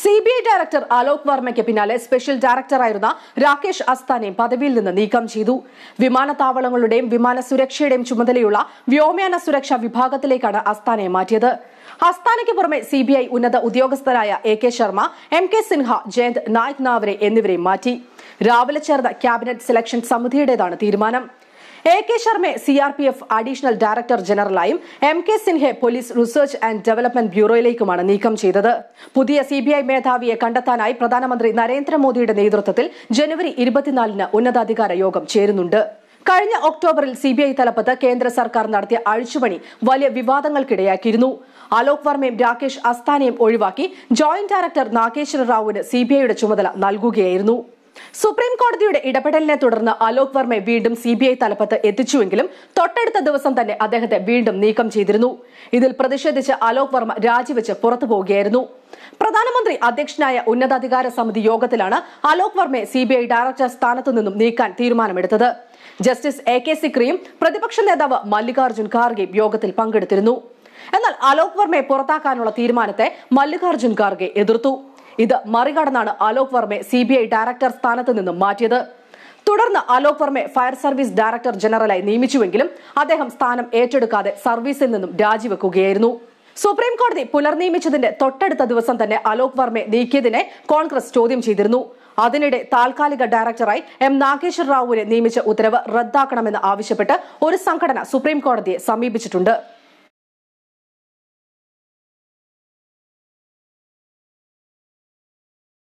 C B I director Alok വർമ്മയ്ക്ക് പിന്നാലെ special ഡയറക്ടറായിരുന്ന Rakesh അസ്താനെ പദവിയിൽ നിന്ന് നീക്കം ചെയ്തു. വിമാനത്താവളങ്ങളുടെയും വിമാന സുരക്ഷയുടെയും ചുമതലയുള്ള വ്യോമയാന സുരക്ഷാ വിഭാഗത്തിലേക്കാണ് അസ്താനെ മാറ്റിയത്. അസ്താനയ്ക്ക് പുറമെ സി ബി ഐ ഉന്നത ഉദ്യോഗസ്ഥരായ A K Sharma M K Sinha Jayant Naiknavare എന്നിവരെയും മാറ്റി. രാവിലെ ചേർന്ന ക്യാബിനറ്റ് സെലക്ഷൻ സമിതിയുടേതാണ് തീരുമാനം. A K ശർമ്മയെ C R P F additional director ജനറലായും M K Sinha police research and development ബ്യൂറോയിലേക്കുമാണ് നീക്കം ചെയ്തത്. പുതിയ സി ബി ഐ മേധാവിയെ കണ്ടെത്താനായി പ്രധാനമന്ത്രി നരേന്ദ്രമോദിയുടെ നേതൃത്വത്തിൽ ജനുവരി ഇരുപത്തിനാലിന് ഉന്നതാധികാര യോഗം ചേരുന്നുണ്ട്. കഴിഞ്ഞ ഒക്ടോബറിൽ സി ബി ഐ തലപ്പത്ത് കേന്ദ്ര സർക്കാർ നടത്തിയ അഴിച്ചുപണി വലിയ വിവാദങ്ങൾക്കിടയാക്കിയിരുന്നു. അലോക് വർമ്മയും രാകേഷ് അസ്താനയും ഒഴിവാക്കി ജോയിന്റ് ഡയറക്ടർ നാഗേശ്വര റാവുവിന് സി ബി ഐയുടെ ചുമതല നൽകുകയായിരുന്നു. സുപ്രീം കോടതിയുടെ ഇടപെടലിനെ തുടർന്ന് അലോക് വർമ്മയെ വീണ്ടും സി ബി ഐ തലപ്പത്ത് എത്തിച്ചുവെങ്കിലും തൊട്ടടുത്ത ദിവസം തന്നെ അദ്ദേഹത്തെ വീണ്ടും നീക്കം ചെയ്തിരുന്നു. ഇതിൽ പ്രതിഷേധിച്ച് അലോക് വർമ്മ രാജിവെച്ച് പുറത്തു പോവുകയായിരുന്നു. പ്രധാനമന്ത്രി അധ്യക്ഷനായ ഉന്നതാധികാര സമിതി യോഗത്തിലാണ് അലോക് വർമ്മയെ സി ബി ഐ ഡയറക്ടർ സ്ഥാനത്തു നിന്നും നീക്കാൻ തീരുമാനമെടുത്തത്. ജസ്റ്റിസ് എ കെ സിക്രിയും പ്രതിപക്ഷ നേതാവ് മല്ലികാർജുൻ ഖാർഗെയും യോഗത്തിൽ പങ്കെടുത്തിരുന്നു. എന്നാൽ അലോക് വർമ്മയെ പുറത്താക്കാനുള്ള തീരുമാനത്തെ മല്ലികാർജുൻ ഖാർഗെ എതിർത്തു. ഇത് മറികടന്നാണ് അലോക് വർമ്മയെ സി ഡയറക്ടർ സ്ഥാനത്ത് നിന്നും മാറ്റിയത്. തുടർന്ന് അലോക് വർമ്മയെ ഫയർ സർവീസ് ഡയറക്ടർ ജനറലായി നിയമിച്ചുവെങ്കിലും അദ്ദേഹം സ്ഥാനം ഏറ്റെടുക്കാതെ സർവീസിൽ നിന്നും രാജിവെക്കുകയായിരുന്നു. സുപ്രീം കോടതി പുനർനിയമിച്ചതിന്റെ തൊട്ടടുത്ത ദിവസം തന്നെ അലോക് വർമ്മയെ നീക്കിയതിനെ കോൺഗ്രസ് ചോദ്യം ചെയ്തിരുന്നു. അതിനിടെ താൽക്കാലിക ഡയറക്ടറായി എം നാഗേശ്വർ റാവുവിനെ നിയമിച്ച ഉത്തരവ് റദ്ദാക്കണമെന്ന് ആവശ്യപ്പെട്ട് ഒരു സംഘടന സുപ്രീം കോടതിയെ സമീപിച്ചിട്ടുണ്ട്.